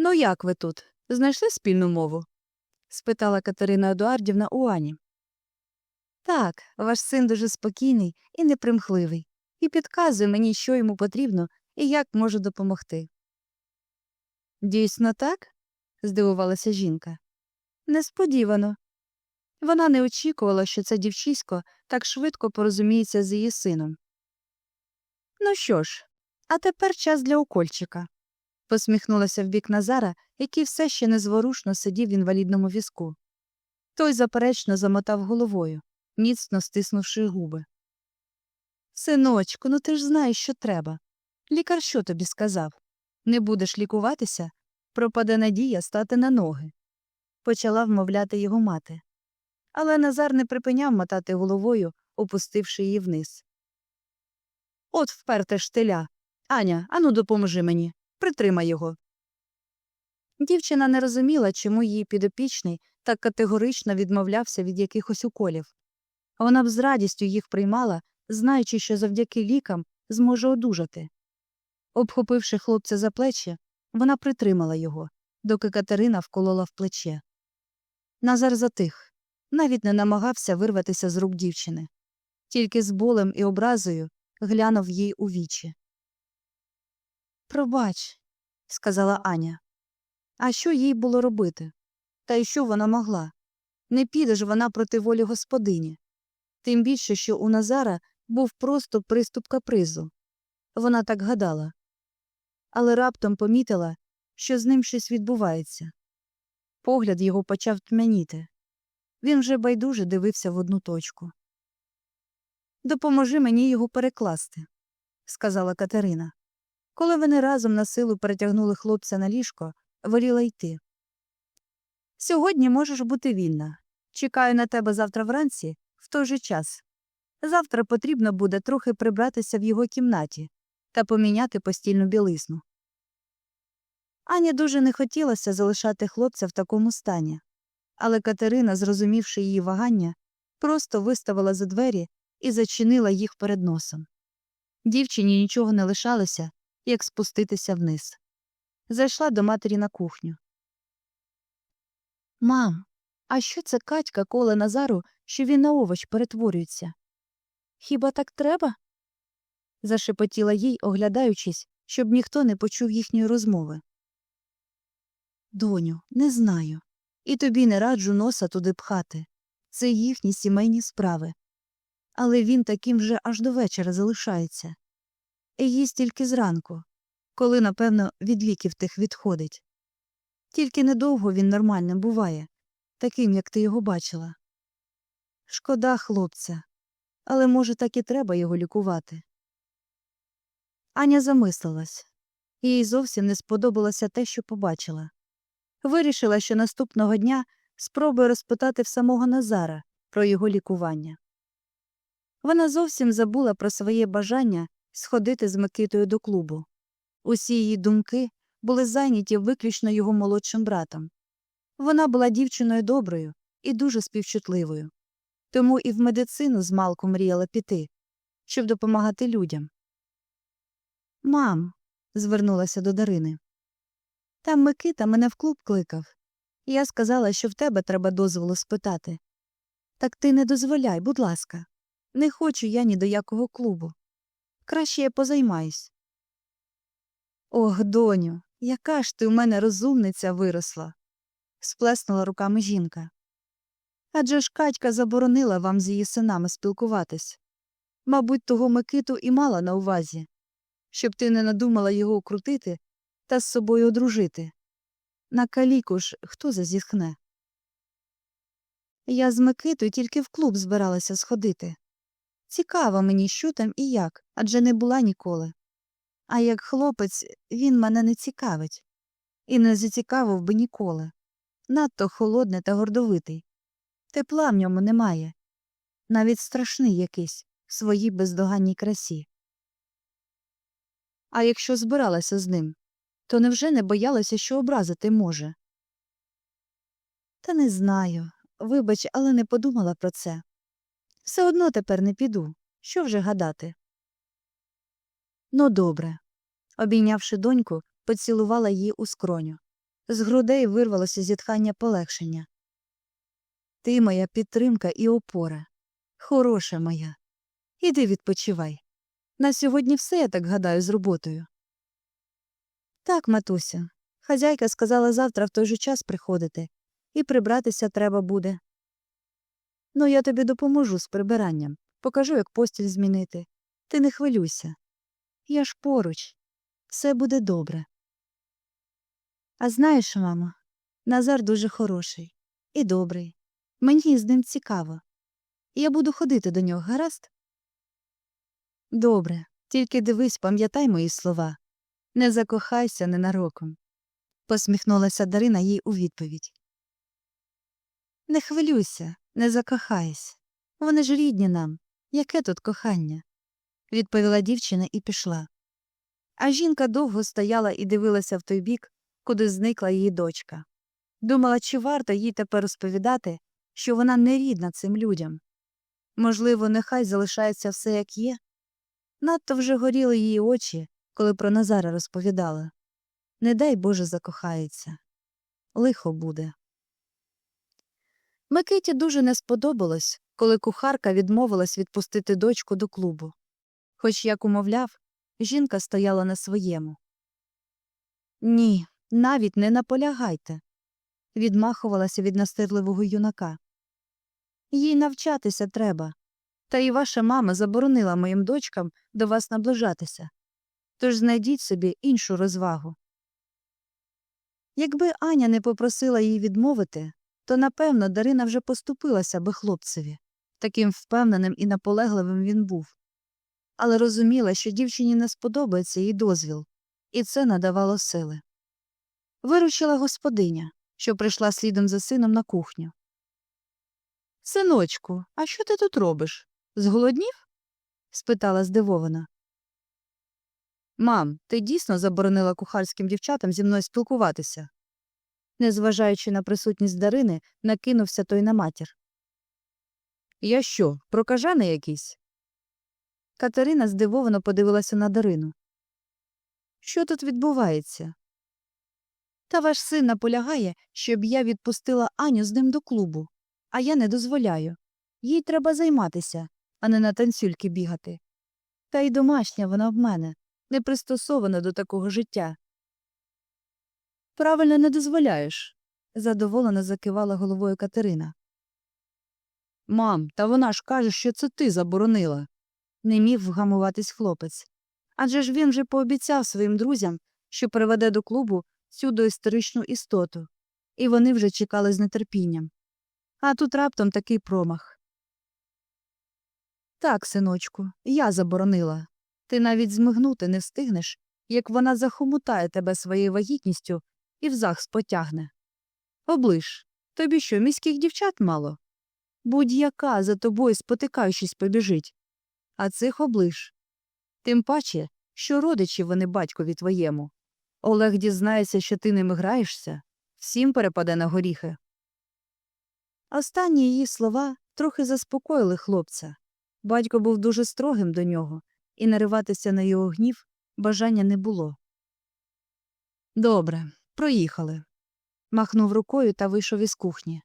Ну, як ви тут? Знайшли спільну мову? спитала Катерина Едуардівна у Ані. Так, ваш син дуже спокійний і непримхливий, і підказує мені, що йому потрібно і як можу допомогти. Дійсно так? здивувалася жінка. Несподівано. Вона не очікувала, що це дівчисько так швидко порозуміється з її сином. Ну що ж, а тепер час для укольчика. Посміхнулася в бік Назара, який все ще незворушно сидів в інвалідному візку. Той заперечно замотав головою, міцно стиснувши губи. Синочку, ну ти ж знаєш, що треба. Лікар що тобі сказав? Не будеш лікуватися, пропаде надія стати на ноги. Почала вмовляти його мати. Але Назар не припиняв мотати головою, опустивши її вниз. От вперте штиля. Аня, ану допоможи мені. Притримай його. Дівчина не розуміла, чому її підопічний так категорично відмовлявся від якихось уколів. Вона б з радістю їх приймала, знаючи, що завдяки лікам зможе одужати. Обхопивши хлопця за плечі, вона притримала його, доки Катерина вколола в плече. Назар затих, навіть не намагався вирватися з рук дівчини. Тільки з болем і образою глянув їй у вічі. Пробач, сказала Аня. А що їй було робити? Та й що вона могла? Не піде ж вона проти волі господині. Тим більше, що у Назара був просто приступ капризу. Вона так гадала. Але раптом помітила, що з ним щось відбувається. Погляд його почав тьмяніти. Він вже байдуже дивився в одну точку. Допоможи мені його перекласти, сказала Катерина. Коли вони разом на силу перетягнули хлопця на ліжко, воліла йти. Сьогодні можеш бути вільна. Чекаю на тебе завтра вранці в той же час. Завтра потрібно буде трохи прибратися в його кімнаті та поміняти постільну білизну. Ані дуже не хотілося залишати хлопця в такому стані, але Катерина, зрозумівши її вагання, просто виставила за двері і зачинила їх перед носом. Дівчині нічого не лишалося, як спуститися вниз. Зайшла до матері на кухню. Мам, а що це Катька коле Назару, що він на овоч перетворюється? Хіба так треба? зашепотіла їй, оглядаючись, щоб ніхто не почув їхньої розмови. Доню, не знаю. І тобі не раджу носа туди пхати. Це їхні сімейні справи. Але він таким вже аж до вечора залишається. І їсть тільки зранку, коли, напевно, від ліків тих відходить. Тільки недовго він нормальним буває, таким, як ти його бачила. Шкода хлопця, але, може, так і треба його лікувати. Аня замислилась. Їй зовсім не сподобалося те, що побачила. Вирішила, що наступного дня спробує розпитати в самого Назара про його лікування. Вона зовсім забула про своє бажання сходити з Микитою до клубу. Усі її думки були зайняті виключно його молодшим братом. Вона була дівчиною доброю і дуже співчутливою, тому і в медицину змалку мріяла піти, щоб допомагати людям. Мам, звернулася до Дарини. Там Микита мене в клуб кликав. Я сказала, що в тебе треба дозволу спитати. Так ти не дозволяй, будь ласка. Не хочу я ні до якого клубу. Краще я позаймаюсь. Ох, доню, яка ж ти у мене розумниця виросла. сплеснула руками жінка. Адже ж Катька заборонила вам з її синами спілкуватись. Мабуть, того Микиту і мала на увазі, щоб ти не надумала його укрутити та з собою одружити. На каліку ж хто зазіхне? Я з Микитою тільки в клуб збиралася сходити. Цікаво мені, що там і як, адже не була ніколи. А як хлопець він мене не цікавить. І не зацікавив би ніколи. Надто холодний та гордовитий. Тепла в ньому немає. Навіть страшний якийсь в своїй бездоганній красі. А якщо збиралася з ним, то невже не боялася, що образити може? Та не знаю. Вибач, але не подумала про це. Все одно тепер не піду. Що вже гадати? Ну, добре. Обійнявши доньку, поцілувала її у скроню. З грудей вирвалося зітхання полегшення. Ти моя підтримка і опора. Хороша моя. Іди відпочивай. На сьогодні все, я так гадаю, з роботою. Так, матуся. Хазяйка сказала завтра в той же час приходити, і прибратися треба буде. Ну, я тобі допоможу з прибиранням, покажу, як постіль змінити. Ти не хвилюйся. Я ж поруч. Все буде добре. А знаєш, мамо, Назар дуже хороший і добрий. Мені з ним цікаво. Я буду ходити до нього, гаразд? Добре, тільки дивись, пам'ятай мої слова. Не закохайся ненароком. посміхнулася Дарина їй у відповідь. Не хвилюйся, не закохайся. Вони ж рідні нам. Яке тут кохання? відповіла дівчина і пішла. А жінка довго стояла і дивилася в той бік, куди зникла її дочка. Думала, чи варто їй тепер розповідати, що вона не рідна цим людям. Можливо, нехай залишається все як є. Надто вже горіли її очі, коли про Назара розповідала. Не дай Боже закохається. Лихо буде. Микиті дуже не сподобалось, коли кухарка відмовилась відпустити дочку до клубу. Хоч, як умовляв, жінка стояла на своєму. Ні, навіть не наполягайте, відмахувалася від настирливого юнака. Їй навчатися треба. Та і ваша мама заборонила моїм дочкам до вас наближатися. Тож знайдіть собі іншу розвагу. Якби Аня не попросила її відмовити, то напевно Дарина вже поступилася би хлопцеві. Таким впевненим і наполегливим він був. Але розуміла, що дівчині не сподобається її дозвіл, і це надавало сили. Вирушила господиня, що прийшла слідом за сином на кухню. Синочку, а що ти тут робиш? Зголоднів? спитала здивована. Мам, ти дійсно заборонила кухарським дівчатам зі мною спілкуватися? Незважаючи на присутність Дарини, накинувся той на матір. Я що, прокажаний якийсь? Катерина здивовано подивилася на Дарину. Що тут відбувається? Та ваш син наполягає, щоб я відпустила Аню з ним до клубу, а я не дозволяю. Їй треба займатися, а не на танцюльки бігати. Та й домашня вона в мене, не пристосована до такого життя. Правильно не дозволяєш, задоволено закивала головою Катерина. Мам, та вона ж каже, що це ти заборонила. Не міг вгамуватись хлопець. Адже ж він вже пообіцяв своїм друзям, що приведе до клубу цю доісторичну істоту, і вони вже чекали з нетерпінням. А тут раптом такий промах. Так, синочку, я заборонила. Ти навіть змигнути не встигнеш, як вона захомутає тебе своєю вагітністю і в захс потягне. Оближ, тобі що, міських дівчат мало? Будь-яка за тобою спотикаючись побіжить. А цих оближ. Тим паче, що родичі вони батькові твоєму. Олег дізнається, що ти ними граєшся, всім перепаде на горіхи. Останні її слова трохи заспокоїли хлопця. Батько був дуже строгим до нього, і нариватися на його гнів бажання не було. Добре, проїхали. махнув рукою та вийшов із кухні.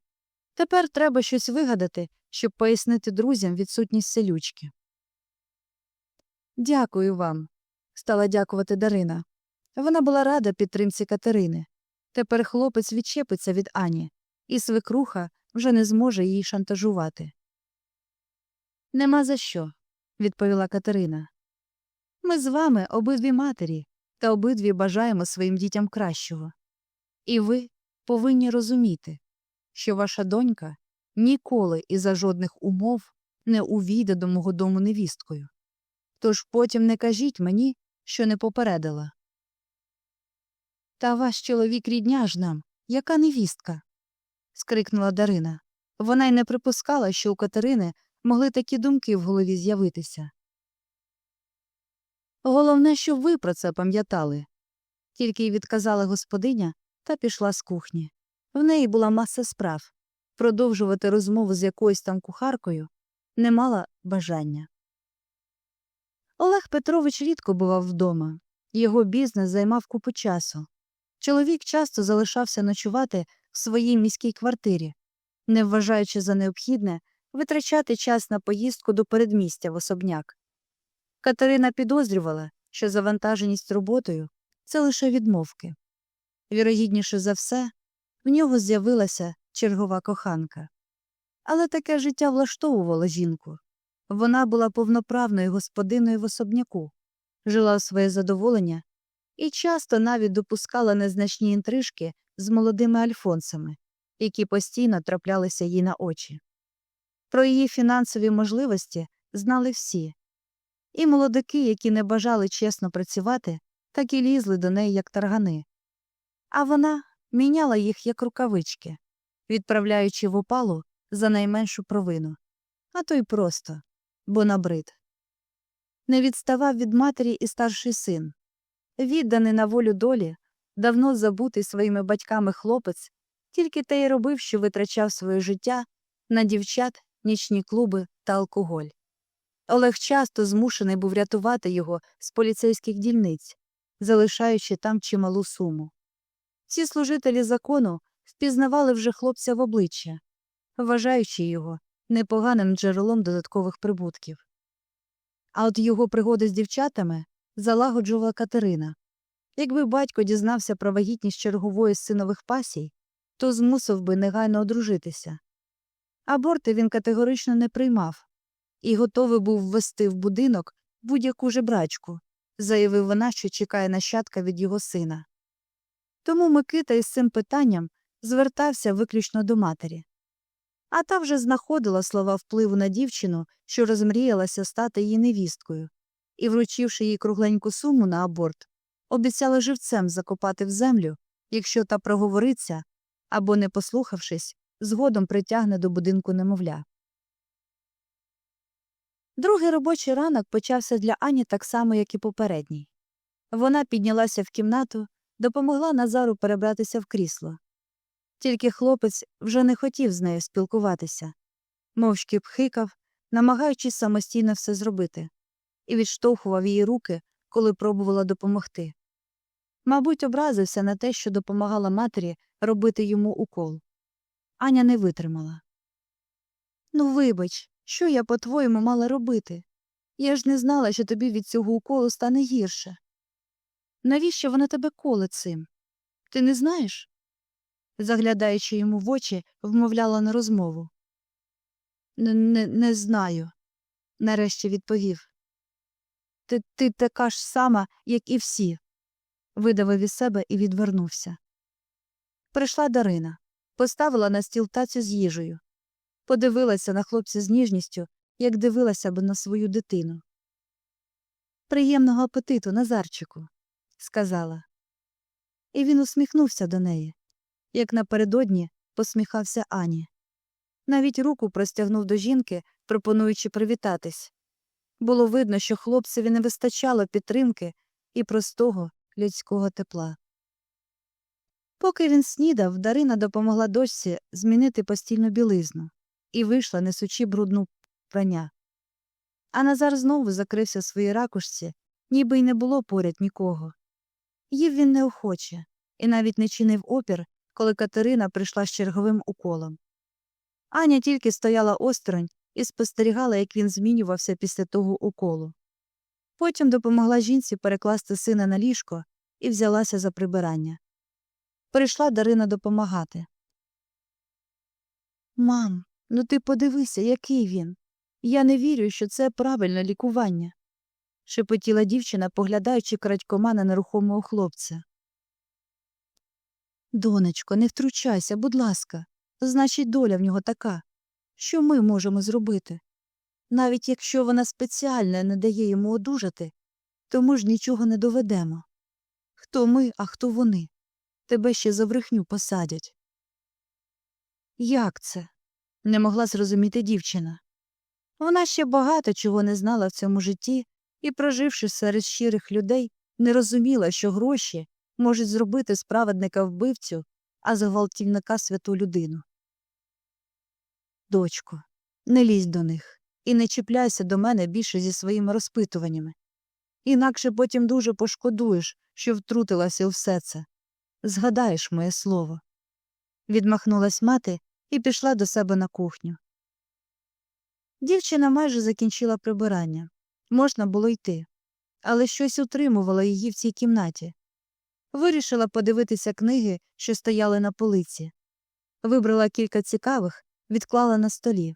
Тепер треба щось вигадати, щоб пояснити друзям відсутність селючки. Дякую вам, стала дякувати Дарина. Вона була рада підтримці Катерини. Тепер хлопець відчепиться від Ані, і свекруха вже не зможе її шантажувати. Нема за що, відповіла Катерина. Ми з вами обидві матері та обидві бажаємо своїм дітям кращого. І ви повинні розуміти, що ваша донька ніколи і за жодних умов не увійде до мого дому невісткою. Тож потім не кажіть мені, що не попередила. Та ваш чоловік рідня ж нам, яка невістка. скрикнула Дарина. Вона й не припускала, що у Катерини могли такі думки в голові з'явитися. Головне, щоб ви про це пам'ятали, тільки й відказала господиня та пішла з кухні. В неї була маса справ. Продовжувати розмову з якоюсь там кухаркою не мала бажання. Олег Петрович рідко бував вдома. Його бізнес займав купу часу. Чоловік часто залишався ночувати в своїй міській квартирі, не вважаючи за необхідне витрачати час на поїздку до передмістя в особняк. Катерина підозрювала, що завантаженість роботою це лише відмовки. Вірогідніше за все, в нього з'явилася чергова коханка. Але таке життя влаштовувало жінку. Вона була повноправною господиною в особняку, жила у своє задоволення і часто навіть допускала незначні інтрижки з молодими альфонсами, які постійно траплялися їй на очі. Про її фінансові можливості знали всі, і молодики, які не бажали чесно працювати, так і лізли до неї як таргани. А вона міняла їх як рукавички, відправляючи в опалу за найменшу провину, а то й просто, бо набрид. Не відставав від матері і старший син. Відданий на волю долі, давно забутий своїми батьками хлопець, тільки те й робив, що витрачав своє життя на дівчат, нічні клуби та алкоголь. Олег часто змушений був рятувати його з поліцейських дільниць, залишаючи там чималу суму. Ці служителі закону впізнавали вже хлопця в обличчя, вважаючи його непоганим джерелом додаткових прибутків. А от його пригоди з дівчатами залагоджувала Катерина. Якби батько дізнався про вагітність чергової з синових пасій, то змусив би негайно одружитися. Аборти він категорично не приймав і готовий був ввести в будинок будь-яку жебрачку, заявив вона, що чекає нащадка від його сина. Тому Микита із цим питанням звертався виключно до матері. А та вже знаходила слова впливу на дівчину, що розмріялася стати її невісткою, і, вручивши їй кругленьку суму на аборт, обіцяла живцем закопати в землю, якщо та проговориться або, не послухавшись, згодом притягне до будинку немовля. Другий робочий ранок почався для Ані так само, як і попередній. Вона піднялася в кімнату, допомогла Назару перебратися в крісло. Тільки хлопець вже не хотів з нею спілкуватися, мовчки пхикав, намагаючись самостійно все зробити, і відштовхував її руки, коли пробувала допомогти. Мабуть, образився на те, що допомагала матері робити йому укол. Аня не витримала. Ну, вибач, що я, по-твоєму, мала робити? Я ж не знала, що тобі від цього уколу стане гірше. Навіщо вона тебе коле цим? Ти не знаєш? заглядаючи йому в очі, вмовляла на розмову. Не, не, знаю, нарешті відповів. Ти, ти така ж сама, як і всі, видавив із себе і відвернувся. Прийшла Дарина, поставила на стіл тацю з їжею, подивилася на хлопця з ніжністю, як дивилася б на свою дитину. Приємного апетиту, Назарчику, сказала. І він усміхнувся до неї, як напередодні посміхався Ані. Навіть руку простягнув до жінки, пропонуючи привітатись. Було видно, що хлопцеві не вистачало підтримки і простого людського тепла. Поки він снідав, Дарина допомогла дочці змінити постільну білизну і вийшла, несучи брудну прання. А Назар знову закрився в своїй ракушці, ніби й не було поряд нікого. Їв він неохоче і навіть не чинив опір, коли Катерина прийшла з черговим уколом. Аня тільки стояла осторонь і спостерігала, як він змінювався після того уколу. Потім допомогла жінці перекласти сина на ліжко і взялася за прибирання. Прийшла Дарина допомагати. Мам, ну ти подивися, який він. Я не вірю, що це правильне лікування, шепотіла дівчина, поглядаючи крадькома на нерухомого хлопця. Донечко, не втручайся, будь ласка. Значить, доля в нього така. Що ми можемо зробити? Навіть якщо вона спеціально не дає йому одужати, то ми ж нічого не доведемо. Хто ми, а хто вони? Тебе ще за брехню посадять. Як це? не могла зрозуміти дівчина. Вона ще багато чого не знала в цьому житті і, проживши серед щирих людей, не розуміла, що гроші можуть зробити справедника вбивцю, а зґвалтівника святу людину. Дочко, не лізь до них і не чіпляйся до мене більше зі своїми розпитуваннями. Інакше потім дуже пошкодуєш, що втрутилася у все це. згадаєш моє слово. Відмахнулась мати і пішла до себе на кухню. Дівчина майже закінчила прибирання. Можна було йти, але щось утримувало її в цій кімнаті. Вирішила подивитися книги, що стояли на полиці. Вибрала кілька цікавих, відклала на столі.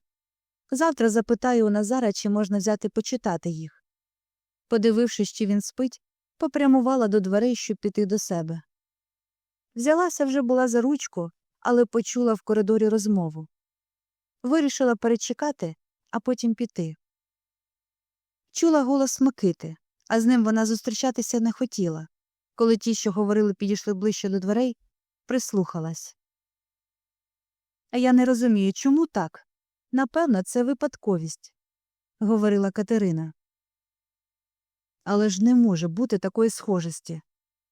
Завтра запитаю у Назара, чи можна взяти почитати їх. Подивившись, чи він спить, попрямувала до дверей, щоб піти до себе. Взялася вже була за ручку, але почула в коридорі розмову. Вирішила перечекати, а потім піти. Чула голос Микити, а з ним вона зустрічатися не хотіла. Коли ті, що говорили, підійшли ближче до дверей, прислухалась. А я не розумію, чому так? Напевно, це випадковість, говорила Катерина. Але ж не може бути такої схожості.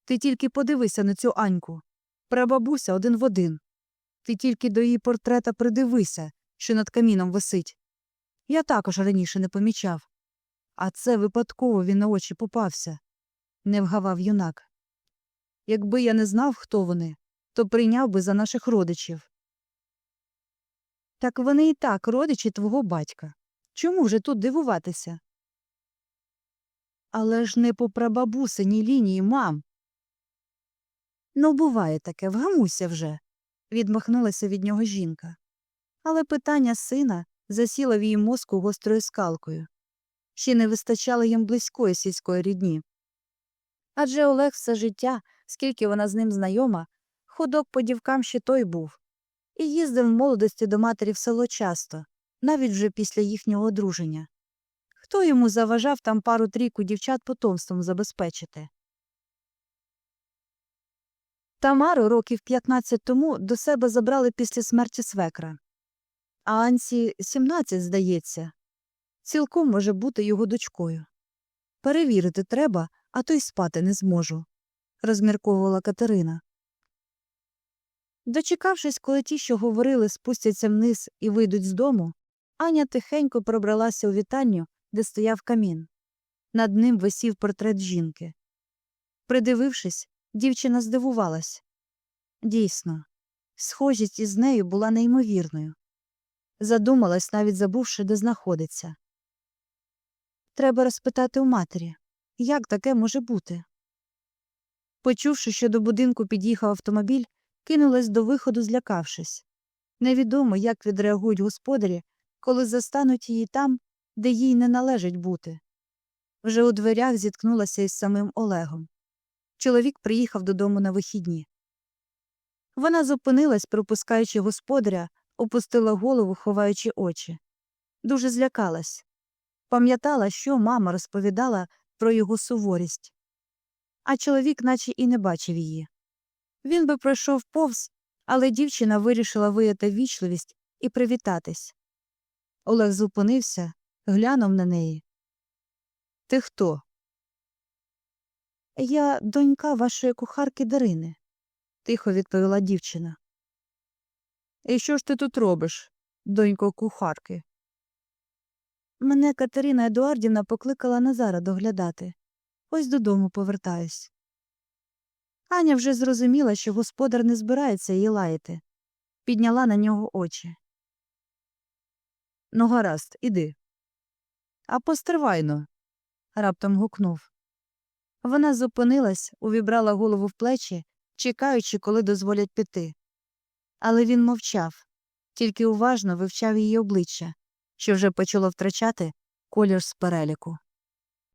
Ти тільки подивися на цю Аньку. Прабабуся один в один. Ти тільки до її портрета придивися, що над каміном висить. Я також раніше не помічав. А це випадково він на очі попався, не вгавав юнак. Якби я не знав, хто вони, то прийняв би за наших родичів. Так вони і так родичі твого батька. Чому вже тут дивуватися? Але ж не по прабабусиній лінії, мам. Ну, буває таке, вгамуйся вже, відмахнулася від нього жінка. Але питання сина засіло в її мозку гострою скалкою. Ще не вистачало їм близької сільської рідні. Адже Олег все життя, скільки вона з ним знайома, ходок по дівкам ще той був, і їздив в молодості до матері в село часто, навіть вже після їхнього одруження. Хто йому заважав там пару трійку дівчат потомством забезпечити? Тамару років 15 тому до себе забрали після смерті свекра. А Анці 17, здається. Цілком може бути його дочкою. Перевірити треба, а то й спати не зможу, розмірковувала Катерина. Дочекавшись, коли ті, що говорили, спустяться вниз і вийдуть з дому, Аня тихенько пробралася у вітальню, де стояв камін. Над ним висів портрет жінки. Придивившись, дівчина здивувалась. Дійсно, схожість із нею була неймовірною. Задумалась, навіть забувши, де знаходиться. Треба розпитати у матері, як таке може бути. Почувши, що до будинку під'їхав автомобіль, кинулась до виходу, злякавшись. Невідомо, як відреагують господарі, коли застануть її там, де їй не належить бути. Вже у дверях зіткнулася із самим Олегом. Чоловік приїхав додому на вихідні. Вона зупинилась, пропускаючи господаря, опустила голову, ховаючи очі. Дуже злякалась. Пам'ятала, що мама розповідала про його суворість. А чоловік наче і не бачив її. Він би пройшов повз, але дівчина вирішила вияти вічливість і привітатись. Олег зупинився, глянув на неї. Ти хто? Я донька вашої кухарки Дарини, тихо відповіла дівчина. І що ж ти тут робиш, донько кухарки? Мене Катерина Едуардівна покликала Назара доглядати. Ось додому повертаюсь. Аня вже зрозуміла, що господар не збирається її лаяти. Підняла на нього очі. Ну, гаразд, іди. А постривайно. раптом гукнув. Вона зупинилась, увібрала голову в плечі, чекаючи, коли дозволять піти. Але він мовчав, тільки уважно вивчав її обличчя, що вже почало втрачати колір з переліку.